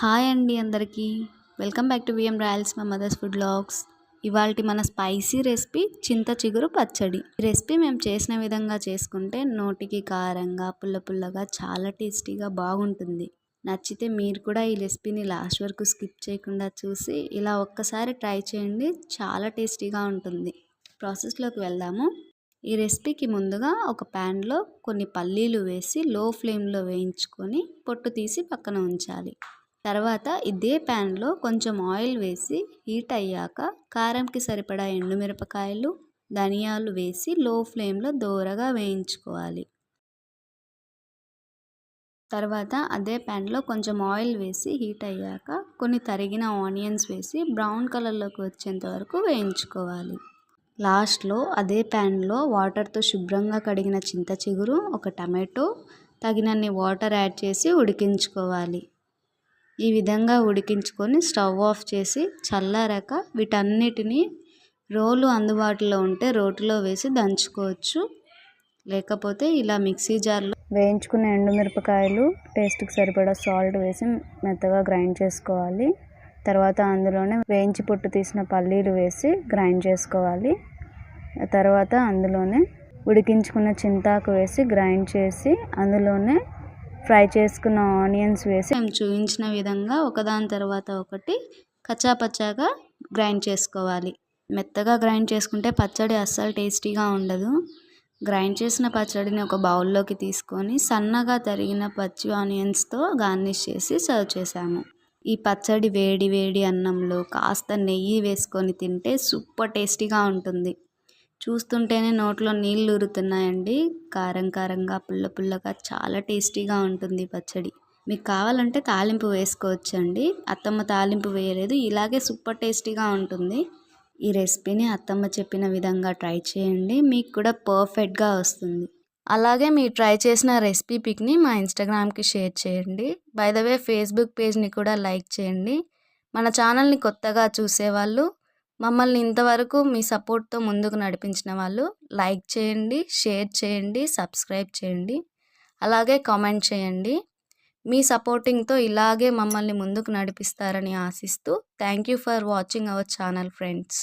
Hi అండి అందరికీ. Welcome back to VM royals మా మదర్స్ ఫుడ్ బ్లాగ్స్. ఇవాళ మన స్పైసీ రెసిపీ చింత చిగురు పచ్చడి. ఈ రెసిపీ మేము చేసిన విధంగా చేసుకుంటే నోటికి కారంగా పుల్ల పుల్లగా చాలా టేస్టీగా బాగుంటుంది. నచ్చితే మీరు కూడా ఈ రెసిపీని లాస్ట్ వరకు స్కిప్ చేయకుండా చూసి ఇలా ఒక్కసారి ట్రై చేయండి చాలా టేస్టీగా ఉంటుంది. ప్రాసెస్లోకి వెళ్దాము. ఈ రెసిపీకి ముందుగా ఒక ప్యాన్లో కొన్ని పల్లీలు వేసి లో ఫ్లేమ్లో వేయించుకొని పొట్టు తీసి పక్కన ఉంచాలి. తర్వాత ఇదే ప్యాన్లో కొంచెం ఆయిల్ వేసి హీట్ అయ్యాక కారంకి సరిపడా ఎండుమిరపకాయలు ధనియాలు వేసి లో ఫ్లేమ్లో దోరగా వేయించుకోవాలి. తర్వాత అదే ప్యాన్లో కొంచెం ఆయిల్ వేసి హీట్ అయ్యాక కొన్ని తరిగిన ఆనియన్స్ వేసి బ్రౌన్ కలర్లోకి వచ్చేంత వరకు వేయించుకోవాలి. లాస్ట్లో అదే ప్యాన్లో వాటర్తో శుభ్రంగా కడిగిన చింత చిగురు ఒక టమాటో తగినన్ని వాటర్ యాడ్ చేసి ఉడికించుకోవాలి. ఈ విధంగా ఉడికించుకొని స్టవ్ ఆఫ్ చేసి చల్లారాక వీటన్నిటిని రోలు అందుబాటులో ఉంటే రోటిలో వేసి దంచుకోవచ్చు. లేకపోతే ఇలా మిక్సీ జార్లో వేయించుకున్న ఎండుమిరపకాయలు టేస్ట్కి సరిపడా సాల్ట్ వేసి మెత్తగా గ్రైండ్ చేసుకోవాలి. తర్వాత అందులోనే వేయించి పొట్టు తీసిన పల్లీలు వేసి గ్రైండ్ చేసుకోవాలి. తర్వాత అందులోనే ఉడికించుకున్న చింతాకు వేసి గ్రైండ్ చేసి అందులోనే ఫ్రై చేసుకున్న ఆనియన్స్ వేసి మేము చూపించిన విధంగా ఒకదాని తర్వాత ఒకటి కచ్చాపచ్చాగా గ్రైండ్ చేసుకోవాలి. మెత్తగా గ్రైండ్ చేసుకుంటే పచ్చడి అస్సలు టేస్టీగా ఉండదు. గ్రైండ్ చేసిన పచ్చడిని ఒక బౌల్లోకి తీసుకొని సన్నగా తరిగిన పచ్చి ఆనియన్స్తో గార్నిష్ చేసి సర్వ్ చేసాము ఈ పచ్చడి వేడి వేడి అన్నంలో కాస్త నెయ్యి వేసుకొని తింటే సూపర్ టేస్టీగా ఉంటుంది. చూస్తుంటేనే నోట్లో నీళ్ళు ఊరుతున్నాయండి. కారం కారంగా పుల్ల పుల్లగా చాలా టేస్టీగా ఉంటుంది పచ్చడి. మీకు కావాలంటే తాలింపు వేసుకోవచ్చండి. అత్తమ్మ తాలింపు వేయలేదు. ఇలాగే సూపర్ టేస్టీగా ఉంటుంది. ఈ రెసిపీని అత్తమ్మ చెప్పిన విధంగా ట్రై చేయండి. మీకు కూడా పర్ఫెక్ట్గా వస్తుంది. అలాగే మీరు ట్రై చేసిన రెసిపీ పిక్ని మా ఇన్స్టాగ్రామ్కి షేర్ చేయండి. బై ద వే ఫేస్బుక్ పేజ్ని కూడా లైక్ చేయండి. మన ఛానల్ని కొత్తగా చూసేవాళ్ళు మమ్మల్ని ఇంతవరకు మీ సపోర్ట్తో ముందుకు నడిపించిన వాళ్ళు లైక్ చేయండి షేర్ చేయండి సబ్స్క్రైబ్ చేయండి. అలాగే కామెంట్ చేయండి. మీ సపోర్టింగ్తో ఇలాగే మమ్మల్ని ముందుకు నడిపిస్తారని ఆశిస్తూ thank you for watching our channel friends.